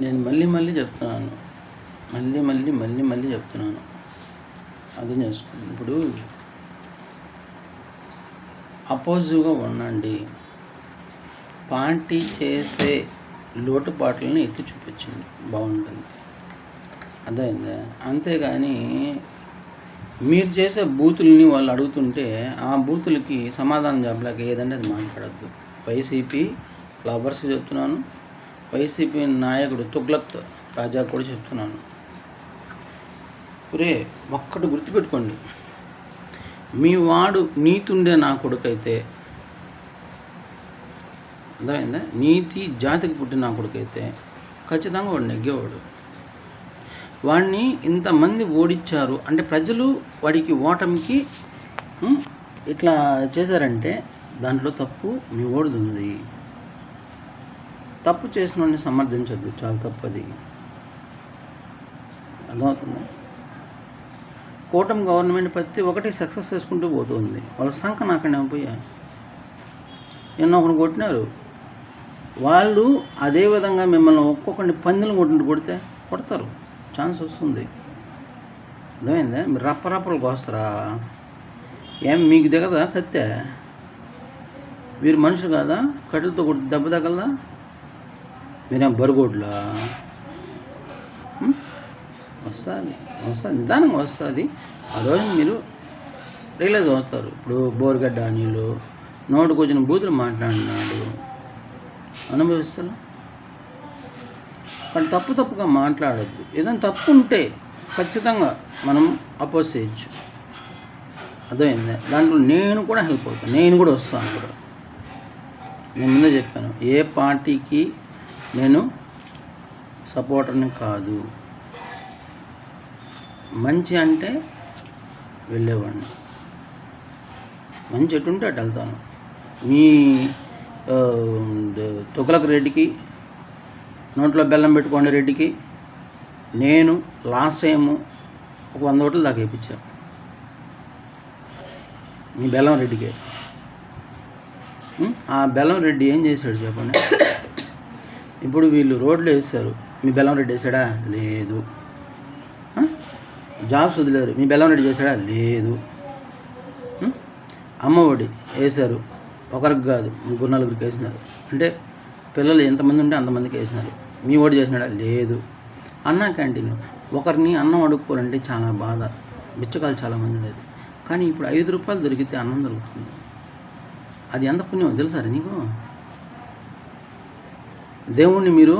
నేను మళ్ళీ మళ్ళీ చెప్తున్నాను. మళ్ళీ మళ్ళీ మళ్ళీ మళ్ళీ చెప్తున్నాను. అర్థం చేసుకోండి ఇప్పుడు అపోజివ్గా ఉండండి. పార్టీ చేసే లోటుపాట్లని ఎత్తి చూపించండి. బాగుంటుంది. అర్థమైందా? అంతేగాని మీరు చేసే బూతుల్ని వాళ్ళు అడుగుతుంటే ఆ బూతులకి సమాధానం చెప్పలేక ఏదంటే అది మాట్లాడద్దు. వైసీపీ లవర్స్కి చెప్తున్నాను. వైసీపీ నాయకుడు తుగ్లక్ రాజా కూడా చెప్తున్నాను. ఒరే ఒక్కటి గుర్తుపెట్టుకోండి. మీ వాడు నీతుండే నా కొడుకైతే అర్థమైందా? నీతి జాతికి పుట్టిన నా కొడుకైతే ఖచ్చితంగా వాడు నెగ్గేవాడు. వాడిని ఇంతమంది ఓడించారు అంటే ప్రజలు వాడికి ఓటమికి ఇట్లా చేశారంటే దాంట్లో తప్పు మీ ఓడిది ఉంది. తప్పు చేసిన వాడిని సమర్థించద్దు. చాలా తప్పది. అర్థమవుతుందా? కూటమి గవర్నమెంట్ ప్రతి ఒక్కటి సక్సెస్ చేసుకుంటూ పోతుంది. వాళ్ళ సంఖ నాకనే పోయా. నిన్న ఒకరిని కొట్టినారు. వాళ్ళు అదే విధంగా మిమ్మల్ని ఒక్కొక్కరిని పందులు కొట్టినట్టు కొడితే కొడతారు. ఛాన్స్ వస్తుంది. అర్థమైందా? మీరు రప్పరప్పలు కోస్తారా? ఏం మీకు దిగదా కత్తే? మీరు మనుషులు కాదా? కట్టెలతో కొట్టి దెబ్బ తగలదా? మీరేం బరుగోడ్లా వస్తుంది వస్తుంది నిదానంగా వస్తుంది. ఆ రోజు మీరు రియలైజ్ అవుతారు. ఇప్పుడు బోర్గడ్డ అనిలు నోటుకు వచ్చిన బూతులు మాట్లాడినాడు. అనుభవిస్తారు? కానీ తప్పు తప్పుగా మాట్లాడద్దు. ఏదైనా తప్పు ఉంటే ఖచ్చితంగా మనం అపోజ్ చేయొచ్చు. అదే దాంట్లో నేను కూడా హెల్ప్ అవుతాను నేను కూడా వస్తాను కూడా నేను ముందే చెప్పాను ఏ పార్టీకి నేను సపోర్టర్ని కాదు. మంచి అంటే వెళ్ళేవాడిని. మంచి ఎటుంటే అటు వెళ్తాను. మీ తుగలకు తుగలక రెడ్డికి నోట్లో బెల్లం పెట్టుకోండి రెడ్డికి నేను లాస్ట్ టైము ఒక వంద ఓట్లు దాకా వేయించాను మీ బెల్లం రెడ్డికి. ఆ బెల్లం రెడ్డి ఏం చేశాడు చెప్పండి? ఇప్పుడు వీళ్ళు రోడ్లు వేశారు. మీ బెల్లంరెడ్డి వేసాడా లేదు. జాబ్స్ వదిలేరు. మీ బెల్లంరెడ్డి చేశాడా? లేదు. అమ్మఒడి వేశారు. ఒకరికి కాదు ముగ్గురు నలుగురికి వేసినారు. అంటే పిల్లలు ఎంతమంది ఉంటే అంతమందికి వేసినారు. మీ ఓడి చేసినాడా? లేదు. అన్న క్యాంటీన్ ఒకరిని అన్నం అడుక్కోవాలంటే చాలా బాధ. బిచ్చకాలు చాలామంది ఉండేది. కానీ ఇప్పుడు ఐదు రూపాయలు దొరికితే అన్నం దొరుకుతుంది. అది ఎంత పుణ్యం తెలుసా నీకు? దేవుణ్ణి మీరు